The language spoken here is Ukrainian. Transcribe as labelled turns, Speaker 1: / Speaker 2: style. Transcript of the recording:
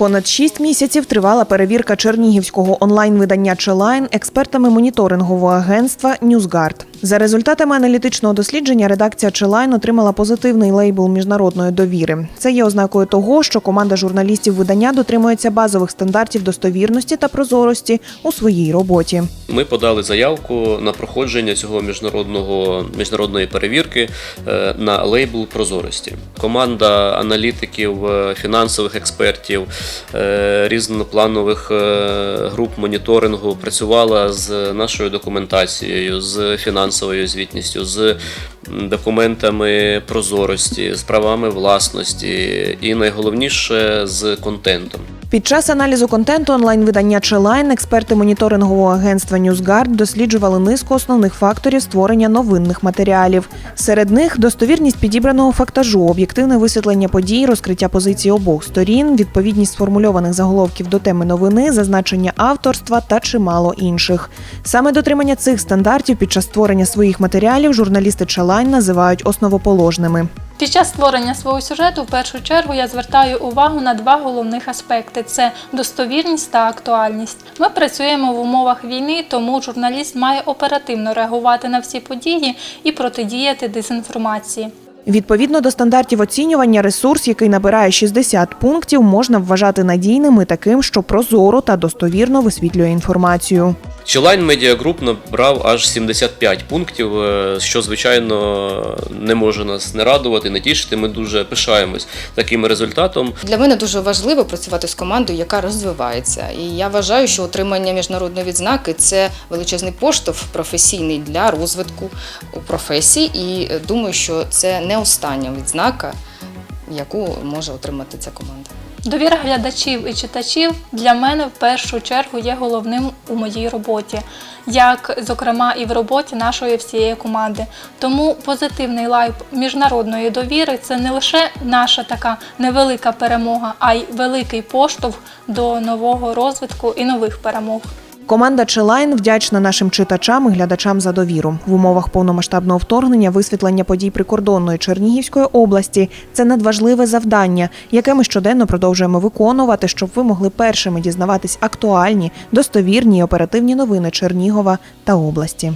Speaker 1: Понад шість місяців тривала перевірка чернігівського онлайн-видання Челайн експертами моніторингового агентства Ньюзгард. За результатами аналітичного дослідження редакція Челайн отримала позитивний лейбл міжнародної довіри. Це є ознакою того, що команда журналістів видання дотримується базових стандартів достовірності та прозорості у своїй роботі.
Speaker 2: Ми подали заявку на проходження цього міжнародного міжнародної перевірки е, на лейбл прозорості. Команда аналітиків, е, фінансових експертів, е, різнопланових груп моніторингу працювала з нашою документацією, з фінансовою звітністю, з документами прозорості, з правами власності і найголовніше з контентом.
Speaker 1: Під час аналізу контенту онлайн-видання Челайн експерти моніторингового агентства NewsGuard досліджували низку основних факторів створення новинних матеріалів. Серед них достовірність підібраного фактажу, об'єктивне висвітлення подій, розкриття позицій обох сторін, відповідність сформульованих заголовків до теми новини, зазначення авторства та чимало інших. Саме дотримання цих стандартів під час створення своїх матеріалів журналісти Челайн називають основоположними.
Speaker 3: Під час створення свого сюжету в першу чергу я звертаю увагу на два головних аспекти: це достовірність та актуальність. Ми працюємо в умовах війни, тому журналіст має оперативно реагувати на всі події і протидіяти дезінформації.
Speaker 1: Відповідно до стандартів оцінювання, ресурс, який набирає 60 пунктів, можна вважати надійним і таким, що прозоро та достовірно висвітлює інформацію.
Speaker 2: Челайн Media Group набрав аж 75 пунктів, е, що звичайно не може нас не радувати, не тішити. Ми дуже пишаємось таким результатом.
Speaker 4: Для мене дуже важливо працювати з командою, яка розвивається. І я вважаю, що отримання міжнародної відзнаки це величезний поштовх професійний для розвитку професії. І е, думаю, що це не остання відзнака, яку може отримати ця команда.
Speaker 3: Довіра глядачів і читачів для мене в першу чергу є головним у моїй роботі, як зокрема і в роботі нашої всієї команди. Тому позитивний лайк міжнародної довіри це не лише наша така невелика перемога, а й великий поштовх до нового розвитку і нових перемог.
Speaker 1: Команда Челайн вдячна нашим читачам і глядачам за довіру. В умовах повномасштабного вторгнення висвітлення подій прикордонної Чернігівської області це надважливе завдання, яке ми щоденно продовжуємо виконувати, щоб ви могли першими дізнаватись актуальні, достовірні і оперативні новини Чернігова та області.